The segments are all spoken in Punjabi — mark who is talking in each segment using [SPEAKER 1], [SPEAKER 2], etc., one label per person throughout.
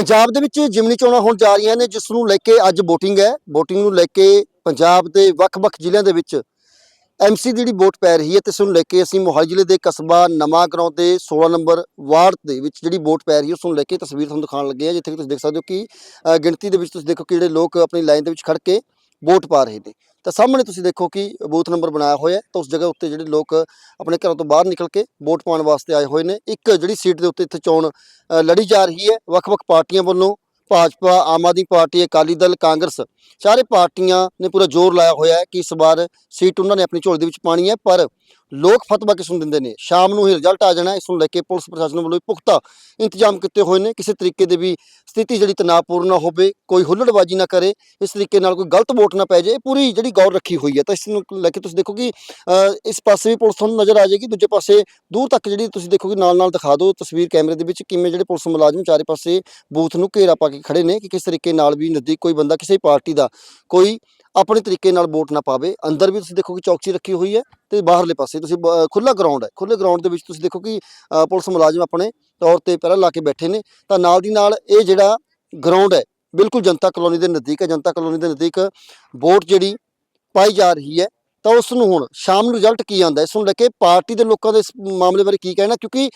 [SPEAKER 1] ਪੰਜਾਬ ਦੇ ਵਿੱਚ ਜਿਮਨੀ ਚੋਣਾਂ ਹੋਣ ਜਾ ਰਹੀਆਂ ਨੇ, ਜਿਸ ਨੂੰ ਲੈ ਕੇ ਅੱਜ VOTING ਹੈ। VOTING ਨੂੰ ਲੈ ਕੇ ਪੰਜਾਬ ਦੇ ਵੱਖ-ਵੱਖ ਜ਼ਿਲ੍ਹਿਆਂ ਦੇ ਵਿੱਚ ਐਮਸੀ ਦੀ ਜਿਹੜੀ ਵੋਟ ਪੈ ਰਹੀ ਹੈ ਤੇ ਇਸ ਨੂੰ ਲੈ ਕੇ ਅਸੀਂ ਮੋਹਾਲੀ ਜ਼ਿਲ੍ਹੇ ਦੇ ਕਸਬਾ ਨਵਾਂ ਗਰਾਉਂ ਦੇ 16 ਨੰਬਰ ਵਾਰਡ ਦੇ ਵਿੱਚ ਜਿਹੜੀ ਵੋਟ ਪੈ ਰਹੀ ਹੈ, ਉਸ ਨੂੰ ਲੈ ਕੇ ਤਸਵੀਰ ਤੁਹਾਨੂੰ ਦਿਖਾਉਣ ਲੱਗੇ ਆ ਜਿੱਥੇ ਕਿ ਤੁਸੀਂ ਦੇਖ ਸਕਦੇ ਹੋ ਕਿ ਗਿਣਤੀ ਦੇ ਵਿੱਚ ਤੁਸੀਂ ਦੇਖੋ ਕਿ ਜਿਹੜੇ ਲੋਕ ਆਪਣੀ ਲਾਈਨ ਦੇ ਵਿੱਚ ਖੜ ਕੇ ਵੋਟ ਪਾ ਰਹੇ ਨੇ। ਤਾਂ ਸਾਹਮਣੇ ਤੁਸੀਂ ਦੇਖੋ ਕਿ ਬੂਥ ਨੰਬਰ ਬਣਾਇਆ ਹੋਇਆ ਹੈ, ਤਾਂ ਉਸ ਜਗ੍ਹਾ ਉੱਤੇ ਜਿਹੜੇ ਲੋਕ ਆਪਣੇ ਘਰਾਂ ਤੋਂ ਬਾਹਰ ਨਿਕਲ ਕੇ ਵੋਟ ਪਾਉਣ ਵਾਸਤੇ ਆਏ ਹੋਏ ਨੇ। ਇੱਕ ਜਿਹੜੀ ਸੀਟ ਦੇ ਉੱਤੇ ਇੱਥੇ ਚੋਣ ਲੜੀ ਜਾ ਰਹੀ ਹੈ, ਵੱਖ-ਵੱਖ ਪਾਰਟੀਆਂ ਵੱਲੋਂ ਭਾਜਪਾ, ਆਮ ਆਦਮੀ ਪਾਰਟੀ, ਅਕਾਲੀ ਦਲ, ਕਾਂਗਰਸ, ਸਾਰੇ ਪਾਰਟੀਆਂ ਨੇ ਪੂਰਾ ਜ਼ੋਰ ਲਾਇਆ ਹੋਇਆ ਹੈ ਕਿ ਇਸ ਵਾਰ ਸੀਟ ਉਹਨਾਂ ਨੇ ਆਪਣੀ ਝੋਲੀ ਦੇ ਵਿੱਚ ਪਾਣੀ ਹੈ, ਪਰ ਲੋਕ ਫਤਵਾ ਕਿਸ ਨੂੰ ਦਿੰਦੇ ਨੇ ਸ਼ਾਮ ਨੂੰ ਹੀ ਰਿਜ਼ਲਟ ਆ ਜਾਣਾ ਹੈ। ਇਸ ਨੂੰ ਲੈ ਕੇ ਪੁਲਿਸ ਪ੍ਰਸ਼ਾਸਨ ਵੱਲੋਂ ਵੀ ਪੁਖਤਾ ਇੰਤਜ਼ਾਮ ਕੀਤੇ ਹੋਏ ਨੇ ਕਿਸੇ ਤਰੀਕੇ ਦੇ ਵੀ ਸਥਿਤੀ ਜਿਹੜੀ ਤਣਾਅਪੂਰਨ ਨਾ ਹੋਵੇ, ਕੋਈ ਹੁੱਲੜਬਾਜ਼ੀ ਨਾ ਕਰੇ, ਇਸ ਤਰੀਕੇ ਨਾਲ ਕੋਈ ਗਲਤ ਵੋਟ ਨਾ ਪੈ ਜਾਏ ਪੂਰੀ ਜਿਹੜੀ ਗੌਰ ਰੱਖੀ ਹੋਈ ਹੈ ਤਾਂ ਇਸ ਨੂੰ ਲੈ ਕੇ ਤੁਸੀਂ ਦੇਖੋ ਕਿ ਇਸ ਪਾਸੇ ਵੀ ਪੁਲਿਸ ਤੁਹਾਨੂੰ ਨਜ਼ਰ ਆ ਜਾਏਗੀ, ਦੂਜੇ ਪਾਸੇ ਦੂਰ ਤੱਕ ਜਿਹੜੀ ਤੁਸੀਂ ਦੇਖੋਗੇ ਨਾਲ ਨਾਲ ਦਿਖਾ ਦਿਓ ਤਸਵੀਰ ਕੈਮਰੇ ਦੇ ਵਿੱਚ ਕਿਵੇਂ ਜਿਹੜੇ ਪੁਲਿਸ ਮੁਲਾਜ਼ਮ ਚਾਰੇ ਪਾਸੇ ਬੂਥ ਨੂੰ ਘੇਰਾ ਪਾ ਕੇ ਖੜੇ ਨੇ ਕਿ ਕਿਸ ਤਰੀਕੇ ਨਾਲ ਵੀ ਨਜ਼ਦੀਕ ਕੋਈ ਬੰਦਾ ਕਿਸੇ ਪਾਰਟੀ ਦਾ ਕੋਈ ਆਪਣੇ ਤਰੀਕੇ ਨਾਲ ਵੋਟ ਨਾ ਪਾਵੇ। ਅੰਦਰ ਵੀ ਤੁਸੀਂ ਦੇਖੋ ਕਿ ਚੌਕਸੀ ਰੱਖੀ ਹੋਈ ਹੈ ਤੇ ਬਾਹਰਲੇ ਪਾਸੇ ਤੁਸੀਂ ਬ- ਖੁੱਲਾ ਗਰਾਊਂਡ ਹੈ। ਖੁੱਲੇ ਗਰਾਊਂਡ ਦੇ ਵਿੱਚ ਤੁਸੀਂ ਦੇਖੋ ਕਿ ਪੁਲਿਸ ਮੁਲਾਜ਼ਮ ਆਪਣੇ ਤੌਰ ਤੇ ਪਹਿਲਾਂ ਲਾ ਕੇ ਬੈਠੇ ਨੇ। ਤਾਂ ਨਾਲ ਦੀ ਨਾਲ ਇਹ ਜਿਹੜਾ ਗਰਾਊਂਡ ਹੈ, ਬਿਲਕੁਲ ਜਨਤਾ ਕਲੋਨੀ ਦੇ ਨਜ਼ਦੀਕ ਹੈ। ਜਨਤਾ ਕਲੋਨੀ ਦੇ ਨਜ਼ਦੀਕ ਵੋਟ ਜਿਹੜੀ ਪਾਈ ਜਾ ਰਹੀ ਹੈ, ਤਾਂ ਉਸ ਨੂੰ ਹੁਣ ਸ਼ਾਮ ਨੂੰ ਰਿਜ਼ਲਟ ਕੀ ਆਉਂਦਾ ਇਸ ਨੂੰ ਲੈ ਕੇ ਪਾਰਟੀ ਦੇ ਲੋਕਾਂ ਦੇ ਇਸ ਮਾਮਲੇ ਬਾਰੇ ਕੀ ਕਹਿਣਾ? ਕਿਉਂਕਿ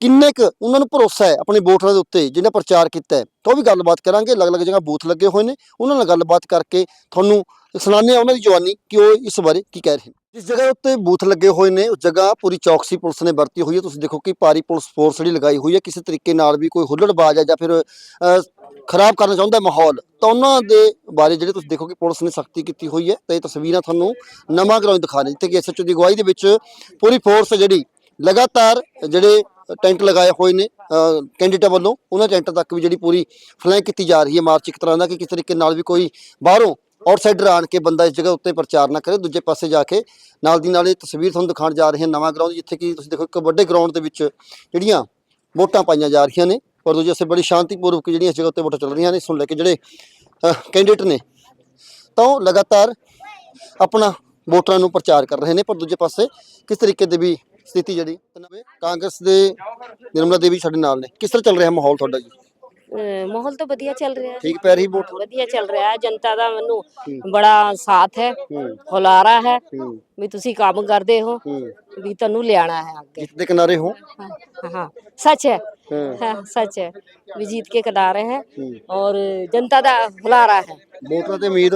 [SPEAKER 1] ਕਿੰਨੇ ਕੁ ਉਹਨਾਂ ਨੂੰ ਭਰੋਸਾ ਹੈ ਆਪਣੇ ਵੋਟਰਾਂ ਦੇ ਉੱਤੇ ਜਿਹਨੇ ਪ੍ਰਚਾਰ ਕੀਤਾ ਹੈ? ਤਾਂ ਉਹ ਵੀ ਗੱਲਬਾਤ ਕਰਾਂਗੇ, ਅਲੱਗ-ਅਲੱਗ ਜਗ੍ਹਾ ਬੂਥ ਲੱਗੇ ਹੋਏ ਨੇ। ਉਹਨਾਂ ਨਾਲ ਗੱਲਬਾਤ ਕਰਕੇ ਤੁਹਾਨੂੰ ਸੁਣਾਉਂਦੇ ਆ ਉਹਨਾਂ ਦੀ ਜਵਾਨੀ, ਕਿ ਉਹ ਇਸ ਬਾਰੇ ਕੀ ਕਹਿ ਰਹੇ ਨੇ। ਜਿਸ ਜਗ੍ਹਾ ਉੱਤੇ ਬੂਥ ਲੱਗੇ ਹੋਏ ਨੇ, ਉਸ ਜਗ੍ਹਾ ਪੂਰੀ ਚੌਕਸੀ ਪੁਲਿਸ ਨੇ ਵਰਤੀ ਹੋਈ ਹੈ। ਤੁਸੀਂ ਦੇਖੋ ਕਿ ਭਾਰੀ ਪੁਲਿਸ ਫੋਰਸ ਜਿਹੜੀ ਲਗਾਈ ਹੋਈ ਹੈ, ਕਿਸੇ ਤਰੀਕੇ ਨਾਲ ਵੀ ਕੋਈ ਹੁੱਲੜਬਾਜ਼ ਹੈ ਜਾਂ ਫਿਰ ਖਰਾਬ ਕਰਨਾ ਚਾਹੁੰਦਾ ਮਾਹੌਲ, ਤਾਂ ਉਹਨਾਂ ਦੇ ਬਾਰੇ ਜਿਹੜੇ ਤੁਸੀਂ ਦੇਖੋ ਕਿ ਪੁਲਿਸ ਨੇ ਸਖਤੀ ਕੀਤੀ ਹੋਈ ਹੈ, ਤਾਂ ਇਹ ਤਸਵੀਰਾਂ ਤੁਹਾਨੂੰ ਨਵਾਂ ਗਰਾਊਂਡ ਦਿਖਾ ਰਹੇ ਜਿੱਥੇ ਕਿ ਐਸਐਚਓ ਦੀ ਅਗਵਾਈ ਦੇ ਵਿੱਚ ਪੂਰੀ ਫੋਰਸ ਜਿਹੜੀ ਲਗਾਤਾਰ ਜਿਹੜੇ ਟੈਂਟ ਲਗਾਏ ਹੋਏ ਨੇ ਕੈਂਡੀਡੇਟਾਂ ਵੱਲੋਂ। ਉਹਨਾਂ ਟੈਂਟਾਂ ਤੱਕ ਵੀ ਜਿਹੜੀ ਪੂਰੀ ਫਲੈਂਕ ਕੀਤੀ ਜਾ ਰਹੀ ਹੈ ਮਾਰਚ ਇੱਕ ਤਰ੍ਹਾਂ ਦਾ ਕਿ ਕਿਸ ਤਰੀਕੇ ਨਾਲ ਵੀ ਕੋਈ ਬਾਹਰੋਂ ਆਊਟਸਾਈਡਰ ਆਣ ਕੇ ਬੰਦਾ ਇਸ ਜਗ੍ਹਾ ਉੱਤੇ ਪ੍ਰਚਾਰ ਨਾ ਕਰੇ, ਦੂਜੇ ਪਾਸੇ ਜਾ ਕੇ ਨਾਲ ਦੀ ਨਾਲ ਇਹ ਤਸਵੀਰ ਤੁਹਾਨੂੰ ਦਿਖਾਉਣ ਜਾ ਰਹੇ ਹਾਂ ਨਵਾਂ ਗਰਾਊਂਡ ਜਿੱਥੇ ਕਿ ਤੁਸੀਂ ਦੇਖੋ ਇੱਕ ਵੱਡੇ ਗਰਾਊਂਡ ਦੇ ਵਿੱਚ ਜਿਹੜੀਆਂ ਵੋਟਾਂ ਪਾਈਆਂ ਜਾ ਰਹੀਆਂ ਨੇ। ਪਰ ਦੂਜੇ ਪਾਸੇ ਬੜੀ ਸ਼ਾਂਤੀਪੂਰਵਕ ਜਿਹੜੀਆਂ ਇਸ ਜਗ੍ਹਾ ਉੱਤੇ ਵੋਟਾਂ ਚੱਲ ਰਹੀਆਂ ਨੇ, ਇਸ ਨੂੰ ਲੈ ਕੇ ਜਿਹੜੇ ਕੈਂਡੀਡੇਟ ਨੇ, ਤਾਂ ਉਹ ਲਗਾਤਾਰ ਆਪਣਾ ਵੋਟਰਾਂ ਨੂੰ ਪ੍ਰਚਾਰ ਕਰ ਰਹੇ ਨੇ। ਪਰ ਦੂਜੇ ਪਾਸੇ ਕਿਸ ਤਰੀਕੇ ਦੇ ਵੀ ਸਥਿਤੀ ਜਿਹੜੀ ਕਾਂਗਰਸ ਦੇ ਨਿਰਮਲਾ ਦੇਵੀ ਸਾਡੇ ਨਾਲ ਨੇ ਕਿਸ ਤਰ੍ਹਾਂ ਚੱਲ ਰਿਹਾ ਮਾਹੌਲ ਤੁਹਾਡਾ ਜੀ
[SPEAKER 2] ਅਹ ਮਾਹੌਲ ਤਾਂ ਵਧੀਆ ਚੱਲ ਰਿਹਾ ਹੈ
[SPEAKER 1] ਠੀਕ ਪੈ ਰਹੀ ਵੋਟ
[SPEAKER 2] ਵਧੀਆ ਚੱਲ ਰਿਹਾ ਹੈ ਜਨਤਾ ਦਾ ਮੈਨੂੰ ਬੜਾ ਸਾਥ ਹੈ
[SPEAKER 1] ਹੂੰ
[SPEAKER 2] ਹੁਲਾਰਾ ਹੈ
[SPEAKER 1] ਹੂੰ
[SPEAKER 2] ਵੀ ਤੁਸੀਂ ਕੰਮ ਕਰਦੇ ਹੋ
[SPEAKER 1] ਹੂੰ
[SPEAKER 2] ਵੀ ਤੁਹਾਨੂੰ ਲਿਆਣਾ ਹੈ ਅੱਗੇ
[SPEAKER 1] ਜਿੱਤ ਦੇ ਕਿਨਾਰੇ ਹੋ
[SPEAKER 2] हाँ हाँ सच है
[SPEAKER 1] ਹਾਂ
[SPEAKER 2] हाँ सच है भी जीत के किनारे हैं
[SPEAKER 1] ਹੂੰ
[SPEAKER 2] और जनता दा हुलारा है
[SPEAKER 1] ਵੋਟਰਾਂ ਤੇ ਉਮੀਦ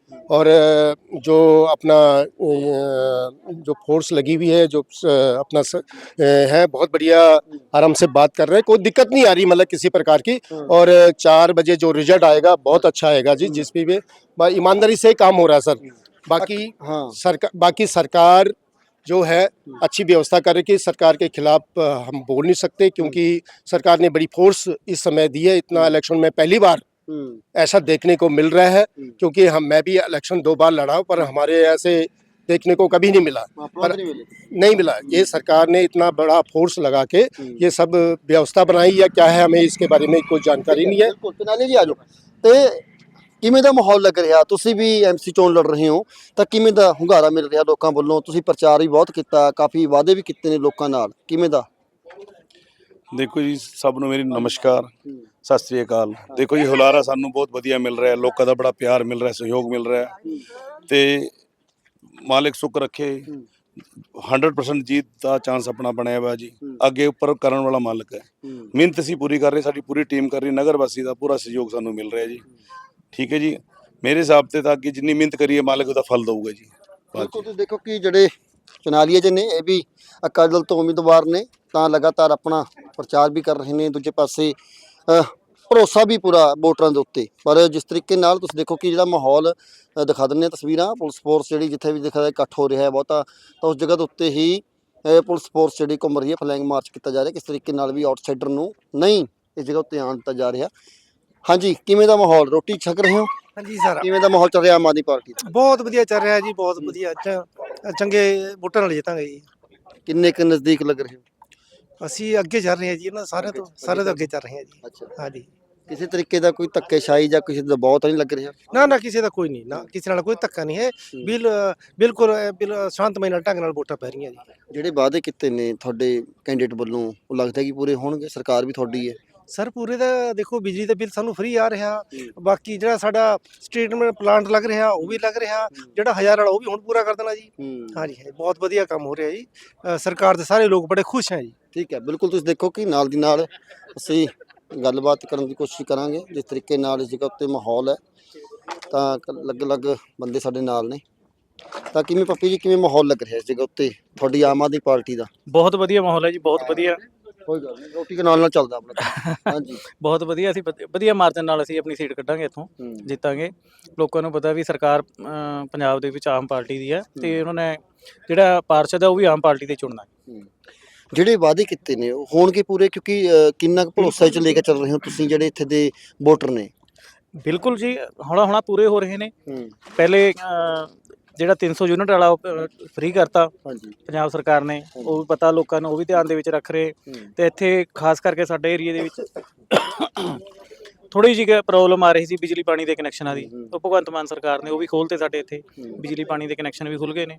[SPEAKER 3] और जो अपना जो फोर्स लगी हुई है जो अपना है बहुत बढ़िया आराम से बात कर रहे हैं। कोई दिक्कत नहीं आ रही मतलब किसी प्रकार की। और चार बजे जो रिज़ल्ट आएगा बहुत अच्छा आएगा जी जिस भी ईमानदारी से काम हो रहा है सर। बाकी
[SPEAKER 1] हाँ।
[SPEAKER 3] सरकार बाकी सरकार जो है अच्छी व्यवस्था कर रही है सरकार के खिलाफ हम बोल नहीं सकते क्योंकि सरकार ने बड़ी फोर्स इस समय दी है। इतना इलेक्शन में पहली बार ऐसा देखने को मिल रहा है
[SPEAKER 1] हम्म।
[SPEAKER 3] क्योंकि हम मैं भी इलेक्शन दो बार लड़ा हूं, पर हमारे ऐसे देखने को कभी नहीं मिला
[SPEAKER 1] ਪ੍ਰਬੰਧ ਨਹੀਂ ਮਿਲੇ
[SPEAKER 3] नहीं मिला ये सरकार ने इतना बड़ा फोर्स लगा के ये सब व्यवस्था बनाई या क्या है हमें इसके बारे में कोई जानकारी नहीं है
[SPEAKER 1] ਬਿਲਕੁਲ ਤੇ ਨਾਲੇ ਜੀ ਆਜੋ ਤੇ ਕਿਵੇਂ ਦਾ ਮਾਹੌਲ ਲੱਗ ਰਿਹਾ ਤੁਸੀਂ ਵੀ ਐਮਸੀ ਚੋਣ ਲੜ ਰਹੇ ਹੋ ਤਾਂ ਕਿਵੇਂ ਦਾ ਹੁੰਗਾਰਾ ਮਿਲ ਰਿਹਾ ਲੋਕਾਂ ਵੱਲੋਂ ਤੁਸੀਂ ਪ੍ਰਚਾਰ ਵੀ ਬਹੁਤ ਕੀਤਾ ਕਾਫੀ ਵਾਅਦੇ ਵੀ ਕੀਤੇ ਨੇ ਲੋਕਾਂ ਨਾਲ ਕਿਵੇਂ ਦਾ
[SPEAKER 4] ਦੇਖੋ ਜੀ ਸਭ ਨੂੰ ਮੇਰੀ ਨਮਸਕਾਰ ਸਤਿ ਸ੍ਰੀ ਅਕਾਲ। ਦੇਖੋ ਜੀ, ਹੁਲਾਰਾ ਸਾਨੂੰ ਬਹੁਤ ਵਧੀਆ ਮਿਲ ਰਿਹਾ ਲੋਕਾਂ ਦਾ ਬੜਾ ਪਿਆਰ ਮਿਲ ਰਿਹਾ, ਸਹਿਯੋਗ ਮਿਲ ਰਿਹਾ ਹੈ। ਤੇ ਮਾਲਿਕ ਸੁੱਖ ਰੱਖੇ 100% ਜੀਤ ਦਾ ਚਾਂਸ ਆਪਣਾ ਬਣਿਆ ਹੋਇਆ ਜੀ। ਅੱਗੇ ਉੱਪਰ ਕਰਨ ਵਾਲਾ ਮਾਲਕ ਹੈ। ਮਿਹਨਤ ਅਸੀਂ ਪੂਰੀ ਕਰ ਰਹੇ, ਸਾਡੀ ਪੂਰੀ ਟੀਮ ਕਰ ਰਹੀ, ਨਗਰ ਵਾਸੀ ਦਾ ਪੂਰਾ ਸਹਿਯੋਗ ਸਾਨੂੰ ਮਿਲ ਰਿਹਾ ਜੀ। ਠੀਕ ਹੈ ਜੀ। ਮੇਰੇ ਹਿਸਾਬ ਤੇ ਤਾਂ ਅੱਗੇ ਜਿੰਨੀ ਮਿਹਨਤ ਕਰੀਏ, ਮਾਲਕ ਉਹਦਾ ਫਲ ਦਊਗਾ ਜੀ।
[SPEAKER 1] ਬਿਲਕੁਲ, ਤੁਸੀਂ ਦੇਖੋ ਕਿ ਜਿਹੜੇ ਚਨਾਲੀਏ ਜੀ ਨੇ, ਇਹ ਵੀ ਅਕਾਲੀ ਦਲ ਤੋਂ ਉਮੀਦਵਾਰ ਨੇ, ਤਾਂ ਲਗਾਤਾਰ ਆਪਣਾ ਪ੍ਰਚਾਰ ਵੀ ਕਰ ਰਹੇ ਨੇ। ਦੂਜੇ ਪਾਸੇ ਭਰੋਸਾ ਵੀ ਪੂਰਾ ਵੋਟਰਾਂ ਦੇ ਉੱਤੇ। ਪਰ ਜਿਸ ਤਰੀਕੇ ਨਾਲ ਤੁਸੀਂ ਦੇਖੋ ਕਿ ਜਿਹੜਾ ਮਾਹੌਲ ਦਿਖਾ ਦਿੰਦੇ ਆ ਤਸਵੀਰਾਂ ਪੁਲਿਸ ਫੋਰਸ ਜਿਹੜੀ ਜਿੱਥੇ ਵੀ ਦਿਖਦਾ ਇਕੱਠ ਹੋ ਰਿਹਾ ਹੈ ਬਹੁਤਾ ਤਾਂ ਉਸ ਜਗ੍ਹਾ ਦੇ ਉੱਤੇ ਹੀ ਪੁਲਿਸ ਫੋਰਸ ਜਿਹੜੀ ਘੁੰਮ ਰਹੀ ਹੈ ਫਲੈਂਗ ਮਾਰਚ ਕੀਤਾ ਜਾ ਰਿਹਾ ਕਿਸ ਤਰੀਕੇ ਨਾਲ ਵੀ ਆਊਟਸਾਈਡਰ ਨੂੰ ਨਹੀਂ ਇਸ ਜਗ੍ਹਾ ਉੱਤੇ ਆਉਣ ਦਿੱਤਾ ਜਾ ਰਿਹਾ। ਹਾਂਜੀ ਕਿਵੇਂ ਦਾ ਮਾਹੌਲ? ਰੋਟੀ ਛਕ ਰਹੇ ਹੋ?
[SPEAKER 5] ਹਾਂਜੀ ਸਰ।
[SPEAKER 1] ਕਿਵੇਂ ਦਾ ਮਾਹੌਲ ਚੱਲ ਰਿਹਾ ਆਮ ਆਦਮੀ ਪਾਰਟੀ ਦਾ?
[SPEAKER 5] ਬਹੁਤ ਵਧੀਆ ਚੱਲ ਰਿਹਾ ਜੀ ਬਹੁਤ ਵਧੀਆ। ਚ- ਚੰਗੇ ਵੋਟਾਂ ਨਾਲ ਜਿੱਤਾਂਗੇ ਜੀ।
[SPEAKER 1] ਕਿੰਨੇ ਕੁ ਨਜ਼ਦੀਕ ਲੱਗ ਰਹੇ ਹੋ?
[SPEAKER 5] ਅਸੀਂ ਅੱਗੇ ਚੱਲ ਰਹੇ ਹਾਂ ਜੀ ਇਹਨਾਂ ਸਾਰਿਆਂ ਤੋਂ ਸਾਰੇ ਤੋਂ ਅੱਗੇ ਚੱਲ ਰਹੇ ਹਾਂ ਜੀ।
[SPEAKER 1] ਅੱਛਾ।
[SPEAKER 5] ਹਾਂਜੀ।
[SPEAKER 1] ਕਿਸੇ ਤਰੀਕੇ ਦਾ ਕੋਈ ਧੱਕੇਸ਼ਾਹੀ ਜਾਂ ਕਿਸੇ ਦਾ ਦਬਾਅ ਤਾਂ ਨਹੀਂ ਲੱਗ ਰਿਹਾ?
[SPEAKER 5] ਨਾ ਨਾ ਕਿਸੇ ਦਾ ਕੋਈ ਨਹੀਂ ਨਾ ਕਿਸੇ ਨਾਲ ਕੋਈ ਧੱਕਾ ਨਹੀਂ ਹੈ। ਬਿਲ ਬਿਲਕੁਲ ਅ, ਬਿਲ ਸ਼ਾਂਤਮਈ ਨਾਲ ਢੰਗ ਨਾਲ ਵੋਟਾਂ ਪੈ ਰਹੀਆਂ ਜੀ।
[SPEAKER 1] ਜਿਹੜੇ ਵਾਅਦੇ ਕੀਤੇ ਨੇ ਤੁਹਾਡੇ ਕੈਂਡੀਡੇਟ ਵੱਲੋਂ ਉਹ ਲੱਗਦਾ ਕਿ ਪੂਰੇ ਹੋਣਗੇ? ਸਰਕਾਰ ਵੀ ਤੁਹਾਡੀ ਹੈ।
[SPEAKER 5] ਸਰ ਪੂਰੇ ਦਾ ਦੇਖੋ ਬਿਜਲੀ ਦਾ ਬਿੱਲ ਸਾਨੂੰ ਫ੍ਰੀ ਆ ਰਿਹਾ। ਬਾਕੀ ਜਿਹੜਾ ਸਾਡਾ ਸਟੇਟਮੈਂਟ ਪਲਾਂਟ ਲੱਗ ਰਿਹਾ ਉਹ ਵੀ ਲੱਗ ਰਿਹਾ। ਜਿਹੜਾ ਹਜ਼ਾਰ ਵਾਲਾ ਉਹ ਵੀ ਹੁਣ ਪੂਰਾ ਕਰ ਦੇਣਾ ਜੀ। ਹਾਂਜੀ ਬਹੁਤ ਵਧੀਆ ਕੰਮ ਹੋ ਰਿਹਾ ਜੀ। ਸਰਕਾਰ ਦੇ ਸਾਰੇ ਲੋਕ ਬੜੇ ਖੁਸ਼ ਹੈ ਜੀ।
[SPEAKER 1] ਠੀਕ ਹੈ ਬਿਲਕੁਲ ਤੁਸੀਂ ਦੇਖੋ ਕਿ ਨਾਲ ਦੀ ਨਾਲ ਅਸੀਂ ਗੱਲਬਾਤ ਕਰਨ ਦੀ ਕੋਸ਼ਿਸ਼ ਕਰਾਂਗੇ। ਜਿਸ ਤਰੀਕੇ ਨਾਲ ਇਸ ਜਗ੍ਹਾ ਉੱਤੇ ਮਾਹੌਲ ਹੈ ਤਾਂ ਅਲੱਗ-ਅਲੱਗ ਬੰਦੇ ਸਾਡੇ ਨਾਲ ਨੇ। ਤਾਂ ਕਿਵੇਂ ਪੱਪੀ ਜੀ ਕਿਵੇਂ ਮਾਹੌਲ ਲੱਗ ਰਿਹਾ ਇਸ ਜਗ੍ਹਾ ਉੱਤੇ? ਤੁਹਾਡੀ ਆਮ ਆਦਮੀ ਪਾਰਟੀ ਦਾ?
[SPEAKER 6] ਬਹੁਤ ਵਧੀਆ ਮਾਹੌਲ ਹੈ ਜੀ ਬਹੁਤ ਵਧੀਆ।
[SPEAKER 1] ਕੋਈ ਗੱਲ ਨਹੀਂ ਰੋਟੀ ਦੇ ਨਾਲ ਨਾਲ ਚੱਲਦਾ ਆਪਣਾ ਕੰਮ। ਹਾਂਜੀ।
[SPEAKER 6] ਬਹੁਤ ਵਧੀਆ ਅਸੀਂ ਵਧ- ਵਧੀਆ ਮਾਰਜਨ ਨਾਲ ਅਸੀਂ ਆਪਣੀ ਸੀਟ ਕੱਢਾਂਗੇ ਇੱਥੋਂ
[SPEAKER 1] ਹੂੰ।
[SPEAKER 6] ਜਿੱਤਾਂਗੇ। ਲੋਕਾਂ ਨੂੰ ਪਤਾ ਵੀ ਸਰਕਾਰ ਅਮ, ਪੰਜਾਬ ਦੇ ਵਿੱਚ ਆਮ ਪਾਰਟੀ ਦੀ ਹੈ ਤੇ ਉਹਨਾਂ ਨੇ ਜਿਹੜਾ ਪਾਰਸ਼ਦ ਹੈ ਉਹ ਵੀ ਆਮ ਪਾਰਟੀ ਦੇ ਚੁਣਨਾ ਹੈ।
[SPEAKER 1] ਜਿਹੜੇ ਵਾਅਦੇ ਕੀਤੇ ਨੇ ਉਹ ਹੋਣਗੇ ਪੂਰੇ ਕਿਉਂਕਿ ਅ, ਕਿੰਨਾ ਕੁ ਭਰੋਸਾ ਚ ਲੈ ਕੇ ਚੱਲ ਰਹੇ ਹੋ ਤੁਸੀਂ ਜਿਹੜੇ ਇੱਥੇ ਦੇ ਵੋਟਰ ਨੇ?
[SPEAKER 6] ਬਿਲਕੁਲ ਜੀ ਹੌਲਾ ਹੌਲਾ ਪੂਰੇ ਹੋ ਰਹੇ ਨੇ।
[SPEAKER 1] ਹੂੰ।
[SPEAKER 6] ਪਹਿਲੇ ਅ, ਜਿਹੜਾ 300 ਯੂਨਿਟ ਵਾਲਾ ਫ੍ਰੀ ਕਰਤਾ।
[SPEAKER 1] ਹਾਂਜੀ।
[SPEAKER 6] ਪੰਜਾਬ ਸਰਕਾਰ ਨੇ। ਉਹ ਵੀ ਪਤਾ ਲੋਕਾਂ ਨੂੰ ਉਹ ਵੀ ਧਿਆਨ ਦੇ ਵਿੱਚ ਰੱਖ ਰਹੇ। ਤੇ ਇੱਥੇ ਖਾਸ ਕਰਕੇ ਸਾਡੇ ਏਰੀਆ ਦੇ ਵਿੱਚ ਥੋੜੀ ਜਿਹੀ ਪ੍ਰੋਬਲਮ ਆ ਰਹੀ ਸੀ ਬਿਜਲੀ ਪਾਣੀ ਦੇ ਕਨੈਕਸ਼ਨਾਂ ਦੀ। ਉਹ ਭਗਵੰਤ ਮਾਨ ਸਰਕਾਰ ਨੇ ਉਹ ਵੀ ਖੋਲਤੇ ਸਾਡੇ ਇੱਥੇ। ਬਿਜਲੀ ਪਾਣੀ ਦੇ ਕਨੈਕਸ਼ਨ ਵੀ ਖੁੱਲ ਗਏ ਨੇ।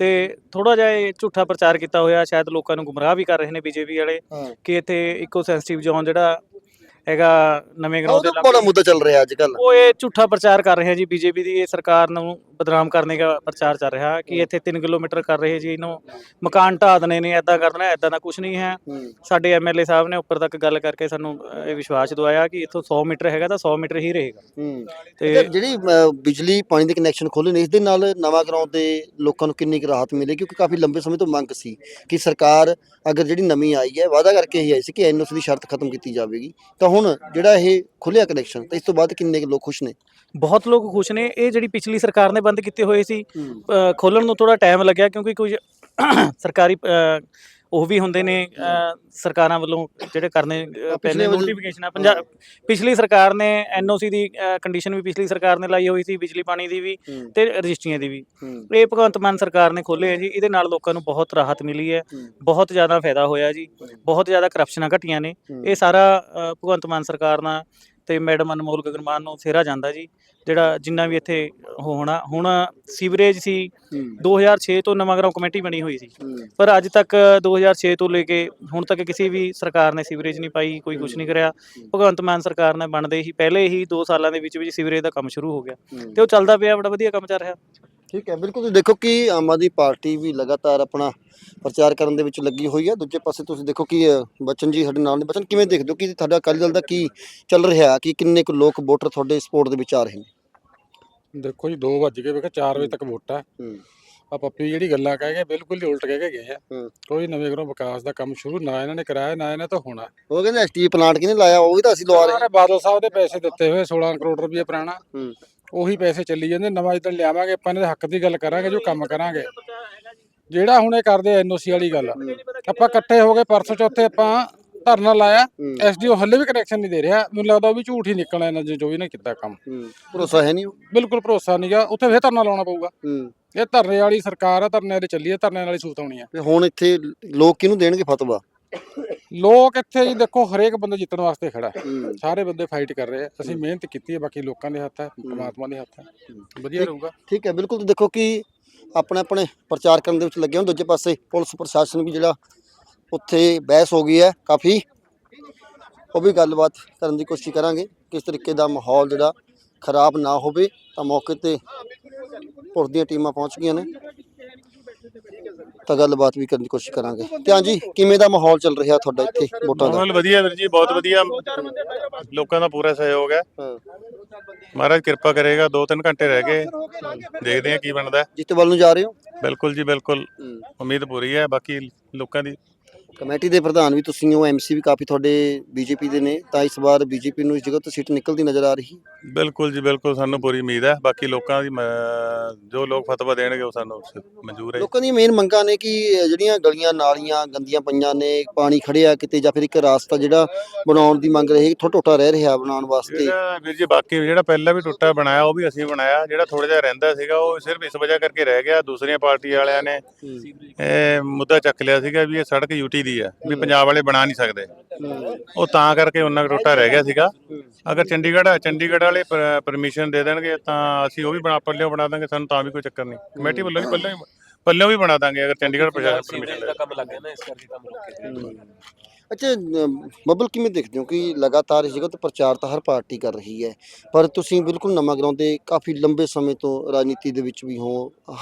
[SPEAKER 6] ਤੇ ਥੋੜਾ ਜਿਹਾ ਇਹ ਝੂਠਾ ਪ੍ਰਚਾਰ ਕੀਤਾ ਹੋਇਆ ਸ਼ਾਇਦ ਲੋਕਾਂ ਨੂੰ ਗੁੰਮਰਾਹ ਵੀ ਕਰ ਰਹੇ ਨੇ ਬੀਜੇਪੀ ਵਾਲੇ ਕਿ ਇੱਥੇ ਇਕੋ ਸੈਂਸਿਟਿਵ ਜ਼ੋਨ ਜਿਹੜਾ ਹੈਗਾ ਨਵੇਂ
[SPEAKER 1] ਉਹ
[SPEAKER 6] ਗਰਾਊਂਡ ਦੇ
[SPEAKER 1] ਬੜਾ
[SPEAKER 6] ਲਾਗੇ।
[SPEAKER 1] ਮੁੱਦਾ ਚੱਲ ਰਿਹਾ ਅੱਜ ਕੱਲ
[SPEAKER 6] ਉਹ ਇਹ ਝੂਠਾ ਪ੍ਰਚਾਰ ਕਰ ਰਹੇ ਹੈ ਜੀ ਬੀਜੇਪੀ ਦੀ ਇਹ ਸਰਕਾਰ ਨੂੰ ਬਦਨਾਮ ਕਰਨੇ ਦਾ ਪ੍ਰਚਾਰ ਚੱਲ ਰਿਹਾ ਕਿ ਇੱਥੇ 3 ਕਿਲੋਮੀਟਰ ਕਰ ਰਹੇ ਜੀ ਇਹਨੂੰ। ਮਕਾਨ ਢਾਹ ਦਨੇ ਨੇ ਐਦਾਂ ਕਰਨਾ ਐਦਾਂ ਦਾ ਕੁਝ ਨਹੀਂ ਹੈ। ਸਾਡੇ ਐਮਐਲਏ ਸਾਹਿਬ ਨੇ ਉੱਪਰ ਤੱਕ ਗੱਲ ਕਰਕੇ ਸਾਨੂੰ ਇਹ ਵਿਸ਼ਵਾਸ ਦਵਾਇਆ ਕਿ ਇੱਥੋਂ 100 ਮੀਟਰ ਹੈਗਾ ਤਾਂ 100 ਮੀਟਰ ਹੀ ਰਹੇਗਾ। ਤੇ
[SPEAKER 1] ਜਿਹੜੀ ਬਿਜਲੀ ਪਾਣੀ ਦੇ ਕਨੈਕਸ਼ਨ ਖੋਲੇ ਨੇ ਇਸ ਦੇ ਨਾਲ ਨਵਾਂ ਗਰਾਊਂਡ ਦੇ ਲੋਕਾਂ ਨੂੰ ਕਿੰਨੀ ਕੁ ਰਾਹਤ ਮਿਲੇ? ਕਿਉਂਕਿ ਕਾਫੀ ਲੰਬੇ ਸਮੇਂ ਤੋਂ ਮੰਗ ਸੀ ਕਿ ਸਰਕਾਰ ਅਗਰ ਜਿਹੜੀ ਨਵੀਂ ਆਈ ਹੈ ਵਾਅਦਾ ਕਰਕੇ ਹੀ ਆਈ ਸੀ ਕਿ ਐਨਓਸੀ ਦੀ ਸ਼ਰਤ ਖਤਮ ਕੀਤੀ ਜਾਵੇਗੀ। ਤਾਂ ਹੁਣ ਜਿਹੜਾ ਇਹ ਖੁੱਲਿਆ ਕਨੈਕਸ਼ਨ ਤਾਂ ਇਸ ਤੋਂ ਬਾਅਦ ਕਿੰਨੇ ਲੋਕ ਖੁਸ਼ ਨੇ?
[SPEAKER 6] ਬਹੁਤ ਲੋਕ ਖੁਸ਼ ਨੇ। ਇਹ ਜਿਹੜੀ ਪਿਛਲੀ ਸਰਕਾਰ ਨੇ ਬੰਦ ਕੀਤੇ ਹੋਏ ਸੀ। ਖੋਲਣ ਨੂੰ ਥੋੜਾ ਟਾਈਮ ਲੱਗਿਆ ਕਿਉਂਕਿ ਕੁਝ ਸਰਕਾਰੀ ਉਹ ਵੀ ਹੁੰਦੇ ਨੇ ਸਰਕਾਰਾਂ ਵੱਲੋਂ ਜਿਹੜੇ ਕਰਨੇ ਪੈਂਦੇ ਨੋਟੀਫਿਕੇਸ਼ਨ ਆ। ਪੰਜਾਬ ਪਿਛਲੀ ਸਰਕਾਰ ਨੇ ਐਨਓਸੀ ਦੀ ਕੰਡੀਸ਼ਨ ਵੀ ਪਿਛਲੀ ਸਰਕਾਰ ਨੇ ਲਾਈ ਹੋਈ ਸੀ ਬਿਜਲੀ ਪਾਣੀ ਦੀ ਵੀ ਤੇ ਰਜਿਸਟਰੀਆਂ ਦੀ ਵੀ। ਇਹ ਭਗਵੰਤ ਮਾਨ ਸਰਕਾਰ ਨੇ ਖੋਲੇ ਹੈ ਜੀ ਇਹਦੇ ਨਾਲ ਲੋਕਾਂ ਨੂੰ ਬਹੁਤ ਰਾਹਤ ਮਿਲੀ ਹੈ। ਬਹੁਤ ਜ਼ਿਆਦਾ ਫਾਇਦਾ ਹੋਇਆ ਜੀ ਬਹੁਤ ਜ਼ਿਆਦਾ ਕਰਪਸ਼ਨਾਂ ਘਟੀਆਂ ਨੇ। ਇਹ ਸਾਰਾ ਭਗਵੰਤ ਮਾਨ ਸਰਕਾਰ ਨਾਲ ਤੇ ਮੈਡਮ ਅਨਮੋਲ ਗਗਨ ਮਾਨ ਨੂੰ ਸਿਹਰਾ ਜਾਂਦਾ ਜੀ ਜਿਹੜਾ ਜਿੰਨਾ ਵੀ ਇੱਥੇ ਹੋਣਾ ਹੁਣ ਸੀਵਰੇਜ ਸੀ 2006 ਤੋਂ ਨਵਾਂਗਰਾਮ ਕਮੇਟੀ ਬਣੀ ਹੋਈ ਸੀ। ਪਰ ਅੱਜ ਤੱਕ 2006 ਤੋਂ ਲੈ ਕੇ ਹੁਣ ਤੱਕ ਕਿਸੇ ਵੀ ਸਰਕਾਰ ਨੇ ਸੀਵਰੇਜ ਨਹੀਂ ਪਾਈ ਕੋਈ ਕੁਝ ਨਹੀਂ ਕਰਿਆ। ਭਗਵੰਤ ਮਾਨ ਸਰਕਾਰ ਨੇ ਬਣਦੇ ਹੀ ਪਹਿਲੇ ਹੀ 2 ਸਾਲਾਂ ਦੇ ਵਿੱਚ ਵਿੱਚ ਸੀਵਰੇਜ ਦਾ ਕੰਮ ਸ਼ੁਰੂ ਹੋ ਗਿਆ। ਤੇ ਉਹ ਚੱਲਦਾ ਪਿਆ ਬੜਾ ਵਧੀਆ ਕੰਮ ਚੱਲ ਰਿਹਾ।
[SPEAKER 1] ਠੀਕ ਹੈ ਬਿਲਕੁਲ ਤੁਸੀਂ ਦੇਖੋ ਕਿ ਆਮ ਆਦਮੀ ਪਾਰਟੀ ਵੀ ਲਗਾਤਾਰ ਆਪਣਾ ਪ੍ਰਚਾਰ ਕਰਨ ਦੇ ਵਿੱਚ ਲੱਗੀ ਹੋਈ ਹੈ। ਦੂਜੇ ਪਾਸੇ ਤੁਸੀਂ ਦੇਖੋ ਕਿ ਬਚਨ ਜੀ ਸਾਡੇ ਨਾਲ ਨੇ। ਬਚਨ ਕਿਵੇਂ ਦੇਖਦੇ ਹੋ ਕਿ ਤੁਹਾਡਾ ਅਕਾਲੀ ਦਲ ਦਾ ਕੀ ਚੱਲ ਰਿਹਾ ਕਿ ਕਿੰਨੇ ਕੁ ਲੋਕ ਵੋਟਰ ਤੁਹਾਡੇ ਸਪੋਰਟ ਦੇ ਵਿੱਚ ਆ ਰਹੇ ਨੇ?
[SPEAKER 7] ਦੇਖੋ ਜੀ 2 ਵੱਜ ਗਏ। ਵੇਖੋ 4 ਵਜੇ ਤੱਕ ਵੋਟਾਂ
[SPEAKER 1] ਹੂੰ।
[SPEAKER 7] ਆ ਪੱਪੀ ਜਿਹੜੀ ਗੱਲਾਂ ਕਹਿ ਗਏ ਬਿਲਕੁਲ ਹੀ ਉਲਟ ਕਹਿ ਕੇ ਗਏ ਆ। ਕੋਈ ਨਵੇਂ ਘਰੋਂ ਵਿਕਾਸ ਦਾ ਕੰਮ ਸ਼ੁਰੂ ਨਾ ਇਹਨਾਂ ਨੇ ਕਰਾਇਆ ਨਾ ਇਹਨਾਂ ਤੋਂ ਹੋਣਾ।
[SPEAKER 1] ਉਹ ਕਹਿੰਦੇ ਐਸਟੀ ਪਲਾਂਟ ਕਿਹਨੇ ਲਾਇਆ? ਉਹ ਵੀ ਤਾਂ ਅਸੀਂ ਲਵਾ ਰਹੇ
[SPEAKER 7] ਬਾਦਲ ਸਾਹਿਬ ਦੇ ਪੈਸੇ ਦਿੱਤੇ ਹੋਏ 16 ਕਰੋੜ ਰੁਪਏ ਪੁਰਾਣਾ। ਉਹੀ ਪੈਸੇ ਚੱਲੀ ਜਾਂਦੇ ਨਵਾਂ ਜਦੋਂ ਲਿਆਵਾਂਗੇ ਆਪਾਂ ਇਹਨਾਂ ਦੇ ਹੱਕ ਦੀ ਗੱਲ ਕਰਾਂਗੇ ਜੋ ਕੰਮ ਕਰਾਂਗੇ ਜਿਹੜਾ ਹੁਣ ਇਹ ਕਰਦੇ ਐਨਓਸੀ ਵਾਲੀ ਗੱਲ ਆਪਾਂ ਇਕੱਠੇ ਹੋ ਗਏ ਪਰਸੋਂ ਚੌਥੇ ਆਪਾਂ ਧਰਨਾ ਲਾਇਆ
[SPEAKER 1] ਹੂੰ।
[SPEAKER 7] ਐਸਡੀਓ ਹੱਲੇ ਵੀ ਕਨੈਕਸ਼ਨ ਨਹੀਂ ਦੇ ਰਿਹਾ ਮੈਨੂੰ ਲੱਗਦਾ ਉਹ ਵੀ ਝੂਠ ਹੀ ਨਿਕਲਣਾ ਇਹਨਾਂ ਜੋ ਵੀ ਇਹਨਾਂ ਕੀਤਾ ਕੰਮ
[SPEAKER 1] ਹੂੰ। ਭਰੋਸਾ ਹੈ ਨਹੀਂ।
[SPEAKER 7] ਬਿਲਕੁਲ ਭਰੋਸਾ ਨਹੀਂਗਾ ਉੱਥੇ ਫੇਰ ਧਰਨਾ ਲਾਉਣਾ ਪਊਗਾ
[SPEAKER 1] ਹੂੰ
[SPEAKER 7] ਇਹ ਧਰਨੇ ਵਾਲੀ ਸਰਕਾਰ ਆ ਧਰਨੇ ਦੇ ਚੱਲੀ ਆ ਧਰਨੇ ਵਾਲੀ ਸੂਤ ਆਉਣੀ ਆ
[SPEAKER 1] ਤੇ ਹੁਣ ਇੱਥੇ ਲੋਕ ਕਿਹਨੂੰ ਦੇਣਗੇ ਫਤਵਾ
[SPEAKER 7] ਲੋਕ ਇੱਥੇ ਜੀ ਦੇਖੋ ਹਰੇਕ ਬੰਦਾ ਜਿੱਤਣ ਵਾਸਤੇ ਖੜਾ ਹੈ।
[SPEAKER 1] ਹੂੰ।
[SPEAKER 7] ਸਾਰੇ ਬੰਦੇ ਫਾਈਟ ਕਰ ਰਹੇ ਆ। ਅਸੀਂ ਮਿਹਨਤ ਕੀਤੀ ਹੈ ਬਾਕੀ ਲੋਕਾਂ ਦੇ ਹੱਥ ਹੈ ਪਰਮਾਤਮਾ ਦੇ ਹੱਥ ਹੈ। ਵਧੀਆ ਰਹੂਗਾ।
[SPEAKER 1] ਠੀਕ ਹੈ ਬਿਲਕੁਲ। ਤੁਸੀਂ ਦੇਖੋ ਕਿ ਆਪਣੇ ਆਪਣੇ ਪ੍ਰਚਾਰ ਕਰਨ ਦੇ ਵਿੱਚ ਲੱਗੇ ਹੋ ਦੂਜੇ ਪਾਸੇ ਪੁਲਿਸ ਪ੍ਰਸ਼ਾਸਨ ਵੀ ਜਿਹੜਾ ਉੱਥੇ ਬਹਿਸ ਹੋ ਗਈ ਹੈ ਕਾਫੀ। ਉਹ ਵੀ ਗੱਲਬਾਤ ਕਰਨ ਦੀ ਕੋਸ਼ਿਸ਼ ਕਰਾਂਗੇ। ਕਿਸ ਤਰੀਕੇ ਦਾ ਮਾਹੌਲ ਜਿਹੜਾ ਖਰਾਬ ਨਾ ਹੋਵੇ ਤਾਂ ਮੌਕੇ ਤੇ ਪੁਲਿਸ ਦੀਆਂ ਟੀਮਾਂ ਪਹੁੰਚ ਗਈਆਂ ਨੇ। ਤਾਂ ਗੱਲਬਾਤ ਵੀ ਕਰਨ ਦੀ ਕੋਸ਼ਿਸ਼ ਕਰਾਂਗੇ। ਤੇ ਹਾਂਜੀ ਕਿਵੇਂ ਦਾ ਮਾਹੌਲ ਚੱਲ ਰਿਹਾ ਤੁਹਾਡਾ ਇੱਥੇ ਵੋਟਾਂ ਦਾ?
[SPEAKER 8] ਮਾਹੌਲ ਵਧੀਆ ਵੀਰ ਜੀ ਬਹੁਤ ਵਧੀਆ। ਲੋਕਾਂ ਦਾ ਪੂਰਾ ਸਹਿਯੋਗ ਹੈ। ਮਹਾਰਾਜ ਕਿਰਪਾ ਕਰੇਗਾ 2-3 ਘੰਟੇ ਰਹਿ ਗਏ। ਦੇਖਦੇ ਹਾਂ ਕੀ ਬਣਦਾ।
[SPEAKER 1] ਜਿੱਤ ਵੱਲ ਨੂੰ ਜਾ ਰਹੇ ਹੋ?
[SPEAKER 8] ਬਿਲਕੁਲ ਜੀ ਬਿਲਕੁਲ। ਉਮੀਦ ਪੂਰੀ ਹੈ ਬਾਕੀ ਲੋਕਾਂ ਦੀ
[SPEAKER 1] ਕਮੇਟੀ ਦੇ ਪ੍ਰਧਾਨ ਵੀ ਤੁਸੀਂ ਹੋ ਐਮਸੀ ਵੀ ਕਾਫੀ ਤੁਹਾਡੇ ਬੀਜੇਪੀ ਦੇ ਨੇ ਤਾਂ ਇਸ ਵਾਰ ਬੀਜੇਪੀ ਨੂੰ ਇਸ ਜਗ੍ਹਾ ਤੋਂ ਸੀਟ ਨਿਕਲਦੀ ਨਜ਼ਰ ਆ ਰਹੀ?
[SPEAKER 8] ਬਿਲਕੁਲ ਜੀ ਬਿਲਕੁਲ ਸਾਨੂੰ ਪੂਰੀ ਉਮੀਦ ਹੈ ਬਾਕੀ ਲੋਕਾਂ ਦੀ ਮ- ਜੋ ਲੋਕ ਫਤਵਾ ਦੇਣਗੇ ਉਹ ਸਾਨੂੰ ਸ- ਮਨਜ਼ੂਰ ਹੈ ਜੀ।
[SPEAKER 1] ਲੋਕਾਂ ਦੀਆਂ ਮੇਨ ਮੰਗਾਂ ਨੇ ਕਿ ਜਿਹੜੀਆਂ ਗਲੀਆਂ ਨਾਲੀਆਂ ਗੰਦੀਆਂ ਪਈਆਂ ਨੇ ਪਾਣੀ ਖੜਿਆ ਕਿਤੇ ਜਾਂ ਫਿਰ ਇੱਕ ਰਾਸਤਾ ਜਿਹੜਾ ਬਣਾਉਣ ਦੀ ਮੰਗ ਰਹੀ ਥੋੜਾ ਟੋਟਾ ਰਹਿ ਰਿਹਾ ਬਣਾਉਣ ਵਾਸਤੇ?
[SPEAKER 8] ਜਿਹੜਾ ਵੀਰ ਜੀ ਬਾਕੀ ਜਿਹੜਾ ਪਹਿਲਾਂ ਵੀ ਟੁੱਟਾ ਬਣਾਇਆ ਉਹ ਵੀ ਅਸੀਂ ਬਣਾਇਆ ਜਿਹੜਾ ਥੋੜਾ ਜਿਹਾ ਰਹਿੰਦਾ ਸੀਗਾ ਉਹ ਸਿਰਫ ਇਸ ਵਜ੍ਹਾ ਕਰਕੇ ਰਹਿ ਗਿਆ ਦੂਸਰੀਆਂ ਪਾਰਟੀ ਵਾਲਿਆਂ ਨੇ ਇਹ ਮੁੱਦਾ ਚੱਕ ਲਿਆ ਸੀਗਾ ਵੀ ਇਹ ਸੜਕ ਯੂਟੀ ਦੀ ਆ ਵੀ ਪੰਜਾਬ ਵਾਲੇ ਬਣਾ ਨਹੀਂ ਸਕਦੇ। ਉਹ ਤਾਂ ਕਰਕੇ ਉਹਨਾਂ ਟੁੱਟਾ ਰਹਿ ਗਿਆ ਸੀਗਾ। ਅਗਰ ਚੰਡੀਗੜ੍ਹ ਚੰਡੀਗੜ੍ਹ ਵਾਲੇ ਪਰਮਿਸ਼ਨ ਦੇ ਦੇਣਗੇ ਤਾਂ ਅਸੀਂ ਉਹ ਵੀ ਬਣਾ ਪੱਲਿਓ ਬਣਾ ਦਾਂਗੇ ਸਾਨੂੰ ਤਾਂ ਵੀ ਕੋਈ ਚੱਕਰ ਨਹੀਂ। ਕਮੇਟੀ ਵੱਲੋਂ ਵੀ ਪੱਲਿਓ ਪੱਲਿਓ ਵੀ ਬਣਾ ਦਾਂਗੇ ਅਗਰ ਚੰਡੀਗੜ੍ਹ ਪ੍ਰਸ਼ਾਸਨ ਪਰਮਿਸ਼ਨ ਦੇ
[SPEAKER 1] ਅੱਛਾ ਬੱਬਲ ਕਿਵੇਂ ਦੇਖਦੇ ਹੋ ਕਿ ਲਗਾਤਾਰ ਇਸ ਜਗ੍ਹਾ ਤੇ ਪ੍ਰਚਾਰ ਤਾਂ ਹਰ ਪਾਰਟੀ ਕਰ ਰਹੀ ਹੈ ਪਰ ਤੁਸੀਂ ਬਿਲਕੁਲ ਨਵਾਂ ਗਰਾਉਂਡ ਦੇ ਕਾਫੀ ਲੰਬੇ ਸਮੇਂ ਤੋਂ ਰਾਜਨੀਤੀ ਦੇ ਵਿੱਚ ਵੀ ਹੋ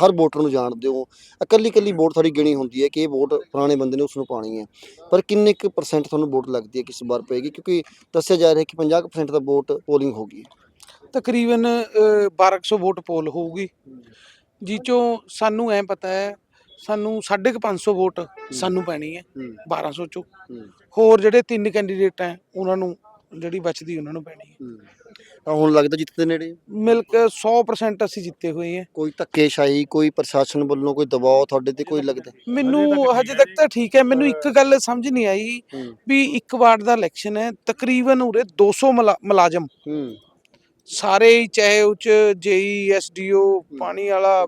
[SPEAKER 1] ਹਰ ਵੋਟਰ ਨੂੰ ਜਾਣਦੇ ਹੋ ਇਕੱਲੀ ਇਕੱਲੀ ਵੋਟ ਤੁਹਾਡੀ ਗਿਣੀ ਹੁੰਦੀ ਹੈ ਕਿ ਇਹ ਵੋਟ ਪੁਰਾਣੇ ਬੰਦੇ ਨੇ ਉਸ ਨੂੰ ਪਾਣੀ ਹੈ ਪਰ ਕਿੰਨੇ ਕੁ ਪਰਸੈਂਟ ਤੁਹਾਨੂੰ ਵੋਟ ਲੱਗਦੀ ਹੈ ਕਿ ਇਸ ਵਾਰ ਪਏਗੀ ਕਿਉਂਕਿ ਦੱਸਿਆ ਜਾ ਰਿਹਾ ਕਿ 50% ਦਾ ਵੋਟ ਪੋਲਿੰਗ ਹੋ ਗਈ
[SPEAKER 9] ਤਕਰੀਬਨ ਅ, 1200 ਵੋਟ ਪੋਲ ਹੋਊਗੀ ਜੀ ਚੋਂ ਸਾਨੂੰ ਐ ਪਤਾ ਹੈ ਸਾਨੂੰ 550 ਵੋਟ ਸਾਨੂੰ ਪੈਣੀ ਹੈ 1200 ਚੋਂ। ਹੋਰ ਜਿਹੜੇ ਤਿੰਨ ਕੈਂਡੀਡੇਟ ਹੈ ਉਹਨਾਂ ਨੂੰ ਜਿਹੜੀ ਬਚਦੀ ਉਹਨਾਂ ਨੂੰ ਪੈਣੀ ਹੈ।
[SPEAKER 1] ਤਾਂ ਹੁਣ ਲੱਗਦਾ ਜਿੱਤ ਦੇ ਨੇੜੇ?
[SPEAKER 9] ਮਿਲ ਕੇ 100% ਅਸੀਂ ਜਿੱਤੇ ਹੋਏ ਹਾਂ।
[SPEAKER 1] ਕੋਈ ਧੱਕੇਸ਼ਾਹੀ ਕੋਈ ਪ੍ਰਸ਼ਾਸਨ ਵੱਲੋਂ ਕੋਈ ਦਬਾਅ ਤੁਹਾਡੇ ਤੇ ਕੋਈ ਲੱਗਦਾ?
[SPEAKER 9] ਮੈਨੂੰ ਹਜੇ ਤੱਕ ਤਾਂ ਠੀਕ ਹੈ। ਮੈਨੂੰ ਇੱਕ ਗੱਲ ਸਮਝ ਨਹੀਂ ਆਈ। ਵੀ ਇੱਕ ਵਾਰਡ ਦਾ ਇਲੈਕਸ਼ਨ ਹੈ ਤਕਰੀਬਨ ਉਰੇ 200 ਮੁਲਾ- ਮੁਲਾਜ਼ਮ।
[SPEAKER 1] ਹੂੰ।
[SPEAKER 9] ਸਾਰੇ ਚਾਹੇ ਉਹ ਚ ਜੇਈ ਐਸਡੀਓ ਪਾਣੀ ਵਾਲਾ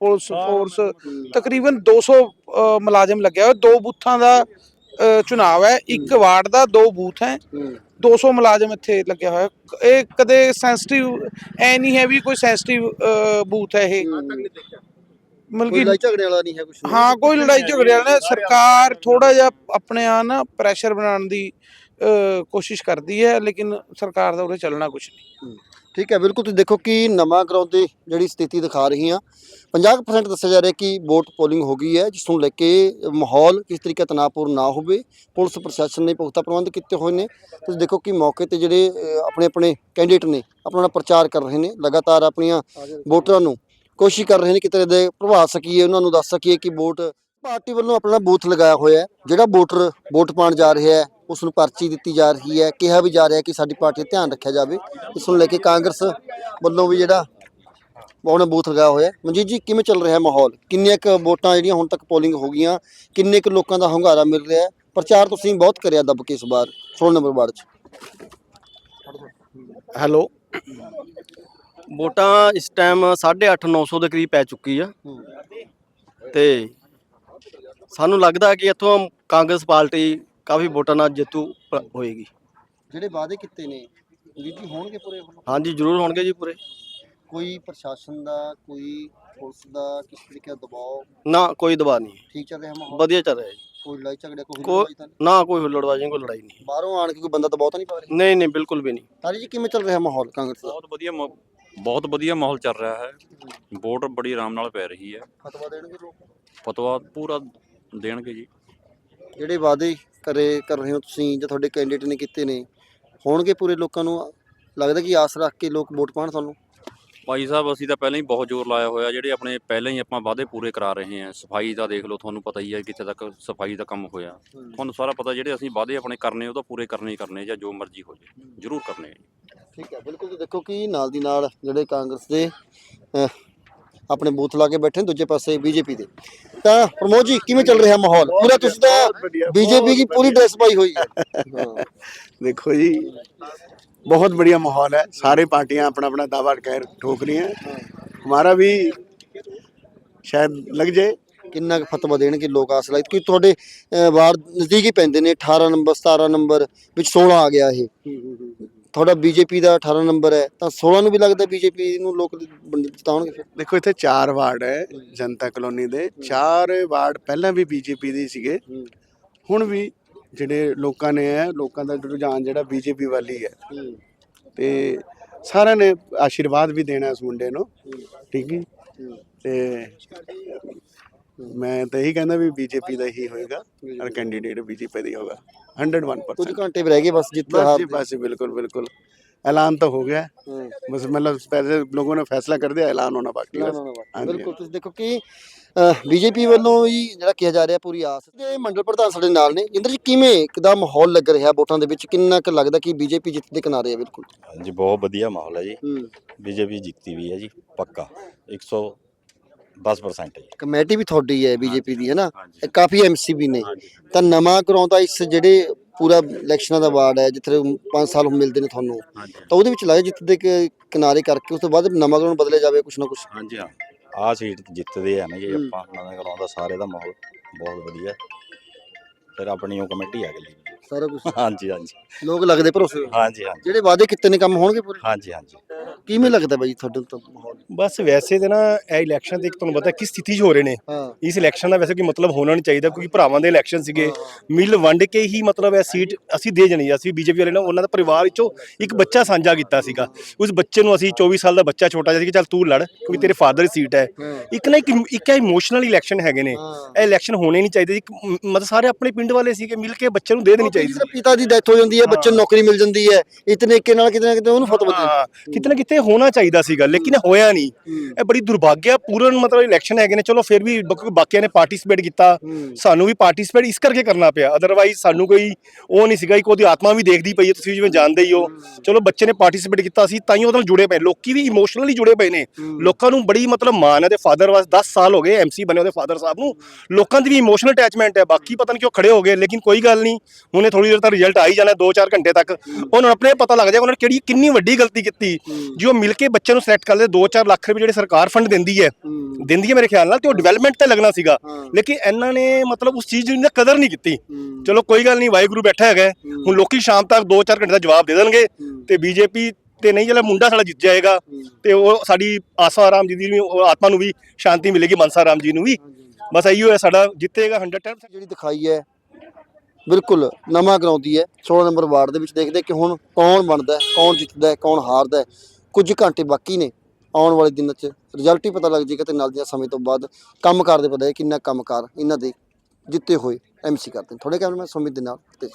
[SPEAKER 9] ਪੁਲਿਸ ਫੋਰਸ ਤਕਰੀਬਨ 200 ਅ, ਮੁਲਾਜ਼ਮ ਲੱਗਿਆ ਹੋਇਆ ਦੋ ਬੂਥਾਂ ਦਾ ਚੁਣਾਵ ਹੈ। ਇੱਕ ਵਾਰਡ ਦਾ ਦੋ ਬੂਥ ਹੈ।
[SPEAKER 1] ਹੂੰ।
[SPEAKER 9] 200 ਮੁਲਾਜ਼ਮ ਇੱਥੇ ਲੱਗਿਆ ਹੋਇਆ ਇਹ ਕਦੇ ਸੈਂਸਿਟਿਵ ਐ ਨਹੀਂ ਹੈ ਵੀ ਕੋਈ ਸੈਂਸਿਟਿਵ ਬੂਥ ਹੈ ਇਹ। ਮਤਲਬ ਕਿ
[SPEAKER 1] ਲੜਾਈ ਝਗੜੇ ਵਾਲਾ ਨਹੀਂ ਹੈ ਕੁਝ
[SPEAKER 9] ਹਾਂ ਕੋਈ ਲੜਾਈ ਝਗੜੇ ਵਾਲਾ ਨਹੀਂ। ਸਰਕਾਰ ਥੋੜਾ ਜਿਹਾ ਆਪਣੇ ਆ ਨਾ ਪ੍ਰੈਸ਼ਰ ਬਣਾਉਣ ਦੀ ਕੋਸ਼ਿਸ਼ ਕਰਦੀ ਹੈ ਲੇਕਿਨ ਸਰਕਾਰ ਦਾ ਉਰੇ ਚੱਲਣਾ ਕੁਝ ਨਹੀਂ।
[SPEAKER 1] ਠੀਕ ਹੈ ਬਿਲਕੁਲ ਤੁਸੀਂ ਦੇਖੋ ਕਿ ਨਵਾਂ ਗਰਾਊਂਡ ਦੀ ਜਿਹੜੀ ਸਥਿਤੀ ਦਿਖਾ ਰਹੀ ਆ 50% ਦੱਸਿਆ ਜਾ ਰਿਹਾ ਕਿ ਵੋਟ ਪੋਲਿੰਗ ਹੋ ਗਈ ਹੈ ਜਿਸ ਨੂੰ ਲੈ ਕੇ ਮਾਹੌਲ ਕਿਸ ਤਰੀਕੇ ਤਣਾਅਪੂਰਨ ਨਾ ਹੋਵੇ। ਪੁਲਿਸ ਪ੍ਰਸ਼ਾਸਨ ਨੇ ਪੁਖਤਾ ਪ੍ਰਬੰਧ ਕੀਤੇ ਹੋਏ ਨੇ। ਤੁਸੀਂ ਦੇਖੋ ਕਿ ਮੌਕੇ ਤੇ ਜਿਹੜੇ ਆਪਣੇ ਆਪਣੇ ਕੈਂਡੀਡੇਟ ਨੇ ਆਪਣਾ ਪ੍ਰਚਾਰ ਕਰ ਰਹੇ ਨੇ। ਲਗਾਤਾਰ ਆਪਣੀਆਂ ਵੋਟਰਾਂ ਨੂੰ ਕੋਸ਼ਿਸ਼ ਕਰ ਰਹੇ ਨੇ ਕਿ ਤਰ੍ਹਾਂ ਦੇ ਪ੍ਰਭਾਵ ਸਕੀਏ ਉਹਨਾਂ ਨੂੰ ਦੱਸ ਸਕੀਏ ਕਿ ਵੋਟ ਪਾਰਟੀ ਵੱਲੋਂ ਆਪਣਾ ਬੂਥ ਲਗਾਇਆ ਹੋਇਆ ਹੈ ਜਿਹੜਾ ਵੋਟਰ ਵੋਟ ਪਾਉਣ ਜਾ ਰਿਹਾ ਹੈ ਉਸ ਨੂੰ ਪਰਚੀ ਦਿੱਤੀ ਜਾ ਰਹੀ ਹੈ ਕਿਹਾ ਵੀ ਜਾ ਰਿਹਾ ਕਿ ਸਾਡੀ ਪਾਰਟੀ ਦਾ ਧਿਆਨ ਰੱਖਿਆ ਜਾਵੇ। ਇਸ ਨੂੰ ਲੈ ਕੇ ਕਾਂਗਰਸ ਵੱਲੋਂ ਵੀ ਜਿਹੜਾ ਉਹਨੇ ਬੂਥ ਲਗਾਇਆ ਹੋਇਆ। ਮਨਜੀਤ ਜੀ ਕਿਵੇਂ ਚੱਲ ਰਿਹਾ ਮਾਹੌਲ? ਕਿੰਨੀਆਂ ਕੁ ਵੋਟਾਂ ਜਿਹੜੀਆਂ ਹੁਣ ਤੱਕ ਪੋਲਿੰਗ ਹੋ ਗਈਆਂ ਕਿੰਨੇ ਕੁ ਲੋਕਾਂ ਦਾ ਹੰਗਾਰਾ ਮਿਲ ਰਿਹਾ ਹੈ? ਪ੍ਰਚਾਰ ਤੁਸੀਂ ਬਹੁਤ ਕਰਿਆ ਦੱਬ ਕੇ ਇਸ ਵਾਰ 16 ਨੰਬਰ ਵਾਰਡ 'ਚ।
[SPEAKER 10] ਹੈਲੋ। ਵੋਟਾਂ ਇਸ ਟਾਈਮ 8.5 900 ਦੇ ਕਰੀਬ ਪੈ ਚੁੱਕੀ ਆ। ਤੇ ਸਾਨੂੰ ਲੱਗਦਾ ਕਿ ਇੱਥੋਂ ਕਾਂਗਰਸ ਪਾਰਟੀ ਕਾਫੀ ਵੋਟਾਂ ਨਾਲ ਜੇਤੂ ਪ- ਹੋਏਗੀ।
[SPEAKER 1] ਜਿਹੜੇ ਵਾਅਦੇ ਕੀਤੇ ਨੇ ਮਨਜੀਤ ਜੀ ਹੋਣਗੇ ਪੂਰੇ?
[SPEAKER 10] ਹਾਂਜੀ ਜ਼ਰੂਰ ਹੋਣਗੇ ਜੀ ਪੂਰੇ।
[SPEAKER 1] ਕੋਈ ਪ੍ਰਸ਼ਾਸਨ ਦਾ ਕੋਈ ਪੁਲਿਸ ਦਾ ਕਿਸ ਤਰੀਕੇ ਦਾ ਦਬਾਅ?
[SPEAKER 10] ਨਾ ਕੋਈ ਦਬਾਅ ਨਹੀਂ।
[SPEAKER 1] ਠੀਕ ਚੱਲ ਰਿਹਾ ਮਾਹੌਲ?
[SPEAKER 10] ਵਧੀਆ ਚੱਲ ਰਿਹਾ ਜੀ।
[SPEAKER 1] ਕੋਈ ਲੜਾਈ ਝਗੜਾ ਕੋਈ
[SPEAKER 10] ਕੋ-
[SPEAKER 1] ਲੜਾਈ ਤਾਂ ਨਹੀਂ?
[SPEAKER 10] ਨਾ ਕੋਈ ਹੁੱਲੜਬਾਜ਼ੀ ਨਹੀਂ, ਕੋਈ ਲੜਾਈ ਨਹੀਂ।
[SPEAKER 1] ਬਾਹਰੋਂ ਆਣ ਕੇ ਕੋਈ ਬੰਦਾ ਦਬਾਅ ਤਾਂ ਨਹੀਂ ਪਾ ਰਿਹਾ?
[SPEAKER 10] ਨਹੀਂ ਨਹੀਂ ਬਿਲਕੁਲ ਵੀ ਨਹੀਂ।
[SPEAKER 1] ਤਾਰੀ ਜੀ ਕਿਵੇਂ ਚੱਲ ਰਿਹਾ ਮਾਹੌਲ ਕਾਂਗਰਸ ਦਾ?
[SPEAKER 11] ਬਹੁਤ ਵਧੀਆ ਮੌ- ਬਹੁਤ ਵਧੀਆ ਮਾਹੌਲ ਚੱਲ ਰਿਹਾ ਹੈ। ਵੋਟ ਬੜੀ ਆਰਾਮ ਨਾਲ ਪੈ ਰਹੀ ਹੈ।
[SPEAKER 1] ਫਤਵਾ ਦੇਣਗੇ ਲੋਕ?
[SPEAKER 11] ਫਤਵਾ ਪੂਰਾ ਦੇਣਗੇ ਜੀ।
[SPEAKER 1] ਜਿਹੜੇ ਵਾਅਦੇ ਕਰੇ ਕਰ ਰਹੇ ਹੋ ਤੁਸੀਂ ਜਾਂ ਤੁਹਾਡੇ ਕੈਂਡੀਡੇਟ ਨੇ ਕੀਤੇ ਨੇ ਹੋਣਗੇ ਪੂਰੇ ਲੋਕਾਂ ਨੂੰ? ਲੱਗਦਾ ਕਿ ਆਸ ਰੱਖ ਕੇ ਲੋਕ ਵੋਟ ਪਾਣ ਤੁਹਾਨੂੰ?
[SPEAKER 11] ਭਾਈ ਸਾਹਿਬ ਅਸੀਂ ਤਾਂ ਪਹਿਲਾਂ ਹੀ ਬਹੁਤ ਜ਼ੋਰ ਲਾਇਆ ਹੋਇਆ ਜਿਹੜੇ ਆਪਣੇ ਪਹਿਲਾਂ ਹੀ ਆਪਾਂ ਵਾਅਦੇ ਪੂਰੇ ਕਰਾ ਰਹੇ ਹਾਂ। ਸਫ਼ਾਈ ਦਾ ਦੇਖ ਲਓ ਤੁਹਾਨੂੰ ਪਤਾ ਹੀ ਹੈ ਕਿੱਥੇ ਤੱਕ ਸਫ਼ਾਈ ਦਾ ਕੰਮ ਹੋਇਆ। ਤੁਹਾਨੂੰ ਸਾਰਾ ਪਤਾ ਜਿਹੜੇ ਅਸੀਂ ਵਾਅਦੇ ਆਪਣੇ ਕਰਨੇ ਉਹ ਤਾਂ ਪੂਰੇ ਕਰਨੇ ਹੀ ਕਰਨੇ ਜਾਂ ਜੋ ਮਰਜ਼ੀ ਹੋ ਜਾਏ ਜ਼ਰੂਰ ਕਰਨੇ ਜੀ।
[SPEAKER 1] ਠੀਕ ਹੈ ਬਿਲਕੁਲ ਤੁਸੀਂ ਦੇਖੋ ਕਿ ਨਾਲ ਦੀ ਨਾਲ ਜਿਹੜੇ ਕਾਂਗਰਸ ਦੇ ਆਪਣੇ ਬੂਥ ਲਾ ਕੇ ਬੈਠੇ ਦੂਜੇ ਪਾਸੇ ਬੀਜੇਪੀ ਦੇ। ਤਾਂ ਪ੍ਰਮੋਦ ਜੀ ਕਿਵੇਂ ਚੱਲ ਰਿਹਾ ਮਾਹੌਲ? ਪੂਰਾ ਤੁਸੀਂ ਤਾਂ ਬੀਜੇਪੀ ਦੀ ਪੂਰੀ ਡਰੈਸ ਪਾਈ ਹੋਈ ਹੈ।
[SPEAKER 12] ਦੇਖੋ ਜੀ ਬਹੁਤ ਬੜੀਆ ਮਾਹੌਲ ਹੈ। ਸਾਰੇ ਪਾਰਟੀਆਂ ਆਪਣਾ ਆਪਣਾ ਦਾਵਾ ਕਹਿ ਠੋਕ ਰਹੀਆਂ। ਹਮਾਰਾ ਵੀ ਸ਼ਾਇਦ ਲੱਗ ਜੇ
[SPEAKER 1] ਕਿੰਨਾ ਫਤਵਾ ਦੇਣਗੇ ਲੋਕ ਆਸ ਲਾਈ ਕਿ ਤੁਹਾਡੇ ਵਾਰ ਨਜ਼ਦੀਕ ਹੀ ਪੈਂਦੇ ਨੇ 18 ਨੰਬਰ 17 ਨੰਬਰ ਵਿੱਚ 16 ਆ ਗਿਆ ਇਹ। ਤੁਹਾਡਾ ਬੀਜੇਪੀ ਦਾ 18 ਨੰਬਰ ਹੈ ਤਾਂ 16 ਨੂੰ ਵੀ ਲੱਗਦਾ ਬੀਜੇਪੀ ਨੂੰ ਲੋਕ ਜਿਤਾਉਣਗੇ ਫਿਰ?
[SPEAKER 12] ਦੇਖੋ ਇੱਥੇ ਚਾਰ ਵਾਰਡ ਹੈ ਜਨਤਾ ਕਲੋਨੀ ਦੇ। ਚਾਰ ਵਾਰਡ ਪਹਿਲਾਂ ਵੀ ਬੀਜੇਪੀ ਦੇ ਸੀਗੇ। ਹੁਣ ਵੀ ਜਿਹੜੇ ਲੋਕਾਂ ਨੇ ਹੈ ਲੋਕਾਂ ਦਾ ਰੁਝਾਨ ਜਿਹੜਾ ਬੀਜੇਪੀ ਵੱਲ ਹੀ। ਹੈ। ਤੇ ਸਾਰਿਆਂ ਨੇ ਆਸ਼ੀਰਵਾਦ ਵੀ ਦੇਣਾ ਇਸ ਮੁੰਡੇ ਨੂੰ। ਠੀਕ ਹੈ? ਤੇ ਮੈਂ ਤਾਂ ਇਹੀ ਕਹਿੰਦਾ ਵੀ ਬੀਜੇਪੀ ਦਾ ਹੀ ਹੋਏਗਾ ਔਰ ਕੈਂਡੀਡੇਟ ਬੀਜੇਪੀ ਦਾ ਹੀ ਹੋਗਾ 101%
[SPEAKER 1] ਕੁਝ ਘੰਟੇ ਵੀ ਰਹਿ ਗਏ बस जितना
[SPEAKER 12] बस
[SPEAKER 1] जी
[SPEAKER 12] आप-
[SPEAKER 1] बस
[SPEAKER 12] जी, बिल्कुल बिल्कुल ऐलान तो हो गया है।
[SPEAKER 1] हम्म।
[SPEAKER 12] बस मतलब पहले लोगों ने फैसला कर
[SPEAKER 1] ਤੁਸੀਂ ਦੇਖੋ ਕਿ ਬੀਜੇਪੀ ਵੱਲੋਂ ਹੀ ਜਿਹੜਾ ਕਿਹਾ ਜਾ ਰਿਹਾ ਪੂਰੀ ਆਸ ਤੇ ਮੰਡਲ ਪ੍ਰਧਾਨ ਸਾਡੇ ਨਾਲ ਨੇ। ਜਿੰਦਰ ਜੀ ਕਿਵੇਂ ਇੱਕ ਦਾ ਮਾਹੌਲ ਲੱਗ ਰਿਹਾ ਵੋਟਾਂ ਦੇ ਵਿੱਚ? ਕਿੰਨਾ ਕੁ ਲੱਗਦਾ ਕਿ ਬੀਜੇਪੀ ਜਿੱਤ ਦੇ ਕਿਨਾਰੇ ਹੈ ਬਿਲकुल
[SPEAKER 13] ਹਾਂਜੀ ਬਹੁਤ ਵਧੀਆ ਮਾਹੌਲ ਹੈ ਜੀ। ਬੀਜੇਪੀ ਜਿੱਤੀ ਵੀ ਹੈ ਜੀ ਪੱਕਾ। 10%
[SPEAKER 1] ਕਮੇਟੀ ਵੀ ਤੁਹਾਡੀ ਹੈ ਬੀਜੇਪੀ ਦੀ ਹੈ ਨਾ ਇਹ ਕਾਫੀ ਐਮਸੀ ਵੀ ਨੇ ਤਾਂ ਨਵਾਂ ਕਰਾਉਂਦਾ ਇਸ ਜਿਹੜੇ ਪੂਰਾ ਇਲੈਕਸ਼ਨਾਂ ਦਾ ਵਾਰਡ ਹੈ ਜਿੱਥੇ 5 ਸਾਲ ਮਿਲਦੇ ਨੇ ਤੁਹਾਨੂੰ ਤਾਂ ਉਹਦੇ ਵਿੱਚ ਲੱਗਦਾ ਜਿੱਤ ਦੇ ਕਿਨਾਰੇ ਕਰਕੇ ਉਸ ਤੋਂ ਬਾਅਦ ਨਵਾਂ ਕਰਾਉਣ ਬਦਲੇ ਜਾਵੇ ਕੁਛ ਨਾ ਕੁਛ?
[SPEAKER 13] ਹਾਂਜੀ ਹਾਂ। ਸੀਟ ਜਿੱਤਦੇ ਆ ਨਾ ਜੀ ਆਪਾਂ ਨਵਾਂ ਕਰਾਉਂਦਾ ਸਾਰੇ ਦਾ ਮਾਹੌਲ ਬਹੁਤ ਵਧੀਆ। ਫਿਰ ਆਪਣੀ ਉਹ ਕਮੇਟੀ ਆ ਗਈ
[SPEAKER 1] ਸਾਰਾ ਕੁਝ
[SPEAKER 13] ਹਾਂਜੀ ਹਾਂਜੀ।
[SPEAKER 1] ਲੋਕ ਲੱਗਦੇ ਭਰੋਸੇ
[SPEAKER 13] ਹਾਂਜੀ ਹਾਂਜੀ।
[SPEAKER 1] ਜਿਹੜੇ ਵਾਅਦੇ ਕੀਤੇ ਨੇ ਕੰਮ ਹੋਣਗੇ ਪੂਰੇ?
[SPEAKER 13] ਹਾਂਜੀ ਹਾਂਜੀ।
[SPEAKER 1] ਕਿਵੇਂ ਲੱਗਦਾ ਬਾਈ ਤੁਹਾਡੇ ਤੋਂ ਮਾਹੌਲ?
[SPEAKER 3] ਬਸ ਵੈਸੇ ਤੇ ਨਾ ਇਹ ਇਲੈਕਸ਼ਨ ਤੇ ਇੱਕ ਤੁਹਾਨੂੰ ਪਤਾ ਕਿਸ ਸਥਿਤੀ 'ਚ ਹੋ ਰਹੇ ਨੇ।
[SPEAKER 1] ਹਾਂ।
[SPEAKER 3] ਇਸ ਇਲੈਕਸ਼ਨ ਦਾ ਵੈਸੇ ਕੋਈ ਮਤਲਬ ਹੋਣਾ ਨਹੀਂ ਚਾਹੀਦਾ ਕਿਉਂਕਿ ਭਰਾਵਾਂ ਦੇ ਇਲੈਕਸ਼ਨ ਸੀਗੇ। ਮਿਲ ਵੰਡ ਕੇ ਹੀ ਮਤਲਬ ਇਹ ਸੀਟ ਅਸੀਂ ਦੇ ਜਣੀ ਅਸੀਂ ਬੀਜੇਪੀ ਵਾਲੇ ਨੇ ਉਹਨਾਂ ਦਾ ਪਰਿਵਾਰ ਵਿੱਚੋਂ ਇੱਕ ਬੱਚਾ ਸਾਂਝਾ ਕੀਤਾ ਸੀਗਾ। ਉਸ ਬੱਚੇ ਨੂੰ ਅਸੀਂ 24 ਸਾਲ ਦਾ ਬੱਚਾ ਛੋਟਾ ਜਿਹਾ ਸੀ ਕਿ ਚੱਲ ਤੂੰ ਲੜ ਕਿਉਂਕਿ ਤੇਰੇ ਫਾਦਰ ਦੀ ਸੀਟ ਹੈ। ਇੱਕ ਨਾ ਇੱਕ ਇੱਕ ਇਮੋਸ਼ਨਲ ਇਲੈਕਸ਼ਨ ਹੈਗੇ ਨੇ। ਇਹ ਇਲੈਕਸ਼ਨ ਹੋਣੇ ਨਹੀਂ ਚਾਹੀਦੇ। ਇੱਕ ਮਤਲਬ ਸਾਰੇ ਆਪਣੇ ਪਿੰਡ ਵਾਲੇ ਸੀਗੇ ਮਿਲ ਕੇ ਬੱਚੇ ਨੂੰ ਦੇ ਦੇਣੀ ਚਾਹੀਦੀ
[SPEAKER 1] ਜਿਹਦੇ ਪਿਤਾ ਦੀ ਡੈਥ ਹੋ ਜਾਂਦੀ ਹੈ ਬੱਚੇ ਨੂੰ ਨੌਕਰੀ ਮਿਲ ਜਾਂਦੀ ਹੈ ਇਤਨੇ ਇੱਕੇ ਨਾਲ ਕਿਤੇ ਨਾ ਕਿਤੇ ਉਹਨੂੰ ਫਤਵਾ ਦੇ
[SPEAKER 3] ਹਾਂ। ਕਿਤੇ ਨਾ ਕਿਤੇ ਹੋਣਾ ਚਾਹੀਦਾ ਸੀਗਾ ਲੇਕਿਨ ਹੋਇਆ ਨਹੀਂ। ਇਹ ਬੜੀ ਦੁਰਭਾਗਿਆਪੂਰਨ ਮਤਲਬ ਇਲੈਕਸ਼ਨ ਹੈਗੇ ਨੇ। ਚਲੋ ਫਿਰ ਵੀ ਬਾਕੀ- ਬਾਕੀਆਂ ਨੇ ਪਾਰਟਿਸਿਪੇਟ ਕੀਤਾ। ਸਾਨੂੰ ਵੀ ਪਾਰਟਿਸਿਪੇਟ ਇਸ ਕਰਕੇ ਕਰਨਾ ਪਿਆ। ਅਦਰਵਾਈਜ਼ ਸਾਨੂੰ ਕੋਈ ਉਹ ਨਹੀਂ ਸੀਗਾ ਕਿ ਉਹਦੀ ਆਤਮਾ ਵੀ ਦੇਖਦੀ ਪਈ ਹੈ। ਤੁਸੀਂ ਜਿਵੇਂ ਜਾਣਦੇ ਹੀ ਹੋ। ਚਲੋ ਬੱਚੇ ਨੇ ਪਾਰਟਿਸਿਪੇਟ ਕੀਤਾ ਸੀ ਤਾਂ ਹੀ ਉਹਦੇ ਨਾਲ ਜੁੜੇ ਪਏ। ਲੋਕੀ ਵੀ ਇਮੋਸ਼ਨਲੀ ਜੁੜੇ ਪਏ ਨੇ। ਲੋਕਾਂ ਨੂੰ ਬੜੀ ਮਤਲਬ ਮਾਣ ਹੈ। ਤੇ ਫਾਦਰ ਵਾਸ 10 ਸਾਲ ਹੋ ਗਏ ਐਮਸੀ ਬਣੇ ਉਹਦੇ ਫਾਦਰ ਸਾਹਿਬ ਨੂੰ। ਲੋਕਾਂ ਦੀ ਵੀ ਇਮੋਸ਼ਨਲ ਅਟੈਚਮੈਂਟ ਹੈ। ਬਾਕੀ ਪਤਾ ਨਹੀਂ ਕਿਉਂ ਖੜੇ ਹੋ ਗਏ ਲੇਕਿਨ ਕੋਈ ਗੱਲ ਨਹੀਂ। ਹੁਣੇ ਥੋੜੀ ਦੇਰ ਤੱਕ ਰਿਜ਼ਲਟ ਆ ਹੀ ਜਾਣਾ 2-4 ਘੰਟੇ ਤੱਕ ਉਹਨਾਂ ਨੂੰ ਆਪਣੇ ਪਤਾ ਲੱਗ ਜਾਏਗਾ ਉਹਨਾਂ ਨੇ ਕਿਹੜੀ ਕਿੰਨੀ ਵੱਡੀ ਗਲਤੀ ਕੀਤੀ। ਜੋ ਮਿਲ ਕੇ ਬੱਚੇ ਨੂੰ ਸਿਲੈਕਟ ਕਰਦੇ 2-4 ਲੱਖ ਰੁਪਏ ਜਿਹੜੇ ਸਰਕਾਰ ਫੰਡ ਦਿੰਦੀ ਹੈ ਦਿੰਦੀ ਹੈ ਮੇਰੇ ਖਿਆਲ ਨਾਲ ਤੇ ਉਹ ਡਿਵੈਲਪਮੈਂਟ ਤੇ ਲੱਗਣਾ ਸੀਗਾ। ਲੇਕਿਨ ਇਹਨਾਂ ਨੇ ਮਤਲਬ ਉਸ ਚੀਜ਼ ਦੀ ਕਦਰ ਨਹੀਂ ਕੀਤੀ। ਚਲੋ ਕੋਈ ਗੱਲ ਨਹੀਂ ਵਾਹਿਗੁਰੂ ਬੈਠਾ ਹੈਗਾ। ਹੁਣ ਲੋਕੀ ਸ਼ਾਮ ਤੱਕ 2-4 ਘੰਟੇ ਦਾ ਜਵਾਬ ਦੇ ਦੇਣਗੇ ਤੇ ਬੀਜੇਪੀ ਤੇ ਨਹੀਂ ਜਿਹੜਾ ਮੁੰਡਾ ਸਾਡਾ ਜਿੱਤ ਜਾਏਗਾ ਤੇ ਉਹ ਸਾਡੀ ਆਸਾ ਰਾਮ ਜੀ ਦੀ ਵੀ ਉਹ ਆਤਮਾ ਨੂੰ ਵੀ ਸ਼ਾਂਤੀ ਮਿਲੇਗੀ ਮਨਸਾ ਰਾਮ ਜੀ ਨੂੰ ਵੀ। ਬਸ ਇਹੀ ਹੈ ਸਾਡਾ ਜਿੱਤੇਗਾ 110%
[SPEAKER 1] ਜਿਹੜੀ ਦਿਖਾਈ ਹੈ ਬਿਲਕੁਲ ਨਵਾਂ ਕਰਾਉਂਦੀ ਹੈ। 16 ਨੰਬਰ ਵਾਰਡ ਦੇ ਵਿੱਚ ਦੇਖਦੇ ਕਿ ਹੁਣ ਕੌਣ ਬਣਦਾ ਕੌਣ ਜਿੱਤਦਾ ਕੌਣ ਹਾਰਦਾ ਕੁਝ ਘੰਟੇ ਬਾਕੀ ਨੇ ਆਉਣ ਵਾਲੇ ਦਿਨਾਂ 'ਚ ਰਿਜ਼ਲਟ ਹੀ ਪਤਾ ਲੱਗ ਜਾਏਗਾ ਤੇ ਨਾਲ ਦੀਆਂ ਸਮੇਂ ਤੋਂ ਬਾਅਦ ਕੰਮ ਕਰਦੇ ਪਤਾ ਹੈ ਕਿੰਨਾ ਕੰਮ ਕੰਮਕਾਰ ਇਹਨਾਂ ਦੇ ਜਿੱਤੇ ਹੋਏ ਐਮਸੀ ਕਰਦੇ ਨੇ। ਥੋੜੇ ਕੈਮਰਾਮੈਨ ਸੁਮਿਤ ਦੇ ਨਾਲ ਤੇ